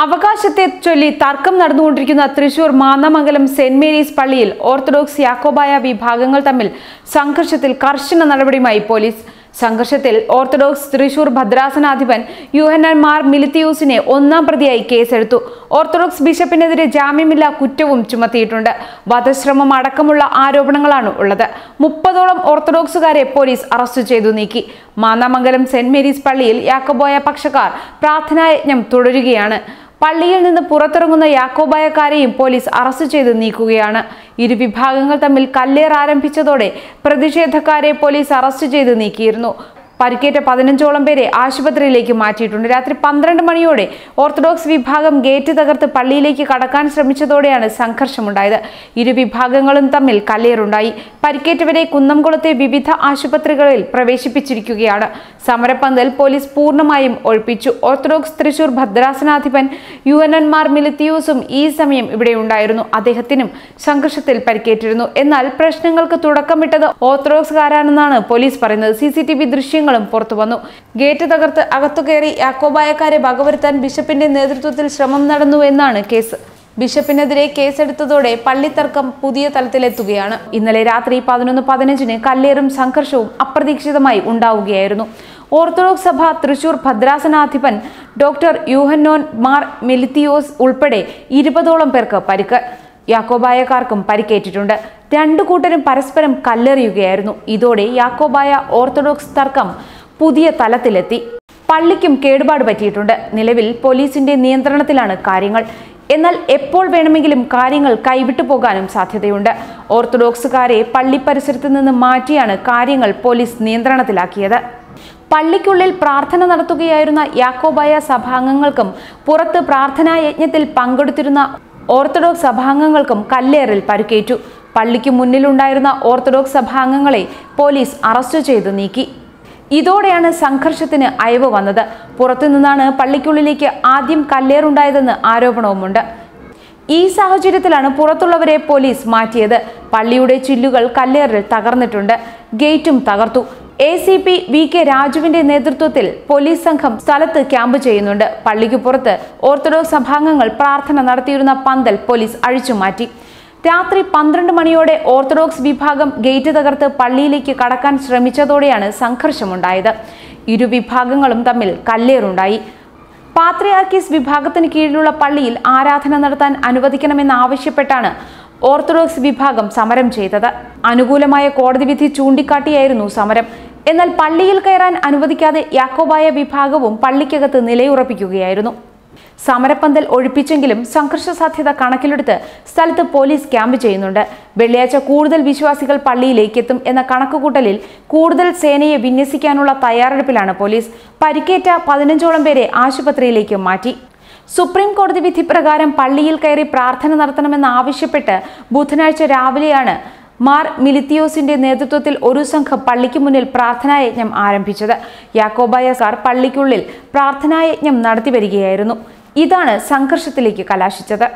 അവകാശത്തെ ചൊല്ലി തർക്കം നടന്നുകൊണ്ടിരിക്കുന്ന തൃശൂർ മാന്നമംഗലം സെന്റ് മേരീസ് പള്ളിയിൽ ഓർത്തഡോക്സ് യാക്കോബായ വിഭാഗങ്ങൾ തമ്മിൽ സംഘർഷത്തിൽ കർശന നടപടിയുമായി പോലീസ്. സംഘർഷത്തിൽ ഓർത്തഡോക്സ് തൃശൂർ ഭദ്രാസനാധിപൻ യുഹന്നാൻ മാർ മിലിത്തിയൂസിനെ ഒന്നാം പ്രതിയായി കേസെടുത്തു. ഓർത്തഡോക്സ് ബിഷപ്പിനെതിരെ ജാമ്യമില്ലാ കുറ്റവും ചുമത്തിയിട്ടുണ്ട്. വധശ്രമം അടക്കമുള്ള ആരോപണങ്ങളാണ് ഉള്ളത്. മുപ്പതോളം ഓർത്തഡോക്സുകാരെ പോലീസ് അറസ്റ്റ് ചെയ്തു നീക്കി. മാന്നാമംഗലം സെന്റ് മേരീസ് പള്ളിയിൽ യാക്കോബോയ പക്ഷക്കാർ പ്രാർത്ഥനായജ്ഞം തുടരുകയാണ്. പള്ളിയിൽ നിന്ന് പുറത്തിറങ്ങുന്ന യാക്കോബായക്കാരെയും പോലീസ് അറസ്റ്റ് ചെയ്ത് നീക്കുകയാണ്. ഇരു വിഭാഗങ്ങൾ തമ്മിൽ കല്ലേർ ആരംഭിച്ചതോടെ പ്രതിഷേധക്കാരെ പോലീസ് അറസ്റ്റ് ചെയ്ത് നീക്കിയിരുന്നു. പരിക്കേറ്റ പതിനഞ്ചോളം പേരെ ആശുപത്രിയിലേക്ക് മാറ്റിയിട്ടുണ്ട്. രാത്രി പന്ത്രണ്ട് മണിയോടെ ഓർത്തഡോക്സ് വിഭാഗം ഗേറ്റ് തകർത്ത് പള്ളിയിലേക്ക് കടക്കാൻ ശ്രമിച്ചതോടെയാണ് സംഘർഷമുണ്ടായത്. ഇരു വിഭാഗങ്ങളും തമ്മിൽ കല്ലേറുണ്ടായി. പരിക്കേറ്റവരെ കുന്നംകുളത്തെ വിവിധ ആശുപത്രികളിൽ പ്രവേശിപ്പിച്ചിരിക്കുകയാണ്. സമരപ്പന്തൽ പോലീസ് പൂർണമായും ഒഴിപ്പിച്ചു. ഓർത്തഡോക്സ് തൃശൂർ ഭദ്രാസനാധിപൻ യു എൻ എൻ മാർ മിലിത്തിയൂസും ഈ സമയം ഇവിടെ ഉണ്ടായിരുന്നു. അദ്ദേഹത്തിനും സംഘർഷത്തിൽ പരിക്കേറ്റിരുന്നു. എന്നാൽ പ്രശ്നങ്ങൾക്ക് തുടക്കമിട്ടത് ഓർത്തഡോക്സുകാരാണെന്നാണ് പോലീസ് പറയുന്നത്. സി സി ടി വി ദൃശ്യങ്ങളും പുറത്തു വന്നു. ഗേറ്റ് തകർത്ത് അകത്തു കയറി യാക്കോബായക്കാരെ വകവരുത്താൻ ബിഷപ്പിന്റെ നേതൃത്വത്തിൽ ശ്രമം നടന്നു എന്നാണ് കേസ്. ബിഷപ്പിനെതിരെ കേസെടുത്തതോടെ പള്ളിത്തർക്കം പുതിയ തലത്തിലെത്തുകയാണ്. ഇന്നലെ രാത്രി പതിനൊന്ന് പതിനഞ്ചിന് കല്ലേറും സംഘർഷവും അപ്രതീക്ഷിതമായി ഉണ്ടാവുകയായിരുന്നു. ഓർത്തഡോക്സ് സഭ തൃശൂർ ഭദ്രാസനാധിപൻ ഡോക്ടർ യൂഹന്നോൻ മാർ മെലിത്തിയോസ് ഉൾപ്പെടെ ഇരുപതോളം പേർക്ക് പരിക്ക്. യാക്കോബായക്കാർക്കും പരിക്കേറ്റിട്ടുണ്ട്. രണ്ടു കൂട്ടരും പരസ്പരം കല്ലെറിയുകയായിരുന്നു. ഇതോടെ യാക്കോബായ ഓർത്തഡോക്സ് തർക്കം പുതിയ തലത്തിലെത്തി. പള്ളിക്കും കേടുപാട് പറ്റിയിട്ടുണ്ട്. നിലവിൽ പോലീസിന്റെ നിയന്ത്രണത്തിലാണ് കാര്യങ്ങൾ. എന്നാൽ എപ്പോൾ വേണമെങ്കിലും കാര്യങ്ങൾ കൈവിട്ടു പോകാനും സാധ്യതയുണ്ട്. ഓർത്തഡോക്സുകാരെ പള്ളി പരിസരത്ത് നിന്ന് മാറ്റിയാണ് കാര്യങ്ങൾ പോലീസ് നിയന്ത്രണത്തിലാക്കിയത്. പള്ളിക്കുള്ളിൽ പ്രാർത്ഥന നടത്തുകയായിരുന്ന യാക്കോബായ സഭാംഗങ്ങൾക്കും പുറത്ത് പ്രാർത്ഥനാ യജ്ഞത്തിൽ പങ്കെടുത്തിരുന്ന ഓർത്തഡോക്സ് സഭാംഗങ്ങൾക്കും കല്ലേറിൽ പരുക്കേറ്റു. പള്ളിക്ക് മുന്നിലുണ്ടായിരുന്ന ഓർത്തഡോക്സ് സഭാംഗങ്ങളെ പോലീസ് അറസ്റ്റ് ചെയ്ത് നീക്കി. ഇതോടെയാണ് സംഘർഷത്തിന് അയവ് വന്നത്. പുറത്തുനിന്നാണ് പള്ളിക്കുള്ളിലേക്ക് ആദ്യം കല്ലേറുണ്ടായതെന്ന് ആരോപണവുമുണ്ട്. ഈ സാഹചര്യത്തിലാണ് പുറത്തുള്ളവരെ പോലീസ് മാറ്റിയത്. പള്ളിയുടെ ചില്ലുകൾ കല്ലേറിൽ തകർന്നിട്ടുണ്ട്. ഗേറ്റും തകർത്തു. A C P V K രാജുവിന്റെ നേതൃത്വത്തിൽ പോലീസ് സംഘം സ്ഥലത്ത് ക്യാമ്പ് ചെയ്യുന്നുണ്ട്. പള്ളിക്ക് പുറത്ത് ഓർത്തഡോക്സ് സഭാംഗങ്ങൾ പ്രാർത്ഥന നടത്തിയിരുന്ന പന്തൽ പോലീസ് അഴിച്ചുമാറ്റി. രാത്രി പന്ത്രണ്ട് മണിയോടെ ഓർത്തഡോക്സ് വിഭാഗം ഗേറ്റ് തകർത്ത് പള്ളിയിലേക്ക് കടക്കാൻ ശ്രമിച്ചതോടെയാണ് സംഘർഷമുണ്ടായത്. ഇരു വിഭാഗങ്ങളും തമ്മിൽ കല്ലേറുണ്ടായി. പാത്രിയാർക്കീസ് വിഭാഗത്തിന് കീഴിലുള്ള പള്ളിയിൽ ആരാധന നടത്താൻ അനുവദിക്കണമെന്നാവശ്യപ്പെട്ടാണ് ഓർത്തഡോക്സ് വിഭാഗം സമരം ചെയ്തത്. അനുകൂലമായ കോടതി വിധി ചൂണ്ടിക്കാട്ടിയായിരുന്നു സമരം. എന്നാൽ പള്ളിയിൽ കയറാൻ അനുവദിക്കാതെ യാക്കോബായ വിഭാഗവും പള്ളിക്കകത്ത് നിലയുറപ്പിക്കുകയായിരുന്നു. സമരപ്പന്തൽ ഒഴിപ്പിച്ചെങ്കിലും സംഘർഷ സാധ്യത കണക്കിലെടുത്ത് സ്ഥലത്ത് പോലീസ് ക്യാമ്പ് ചെയ്യുന്നുണ്ട്. വെള്ളിയാഴ്ച കൂടുതൽ വിശ്വാസികൾ പള്ളിയിലേക്ക് എത്തും എന്ന കണക്കുകൂട്ടലിൽ കൂടുതൽ സേനയെ വിന്യസിക്കാനുള്ള തയ്യാറെടുപ്പിലാണ് പോലീസ് പരിക്കേറ്റ പതിനഞ്ചോളം പേരെ ആശുപത്രിയിലേക്ക് മാറ്റി. സുപ്രീം കോടതി വിധി പ്രകാരം പള്ളിയിൽ കയറി പ്രാർത്ഥന നടത്തണമെന്നാവശ്യപ്പെട്ട് ബുധനാഴ്ച രാവിലെയാണ് മാർ മിലിത്തിയോസിന്റെ നേതൃത്വത്തിൽ ഒരു സംഘം പള്ളിക്ക് മുന്നിൽ പ്രാർത്ഥനായജ്ഞം ആരംഭിച്ചത്. യാക്കോബായക്കാർ പള്ളിക്കുള്ളിൽ പ്രാർത്ഥനായജ്ഞം നടത്തി വരികയായിരുന്നു. ഇതാണ് സംഘർഷത്തിലേക്ക് കലാശിച്ചത്.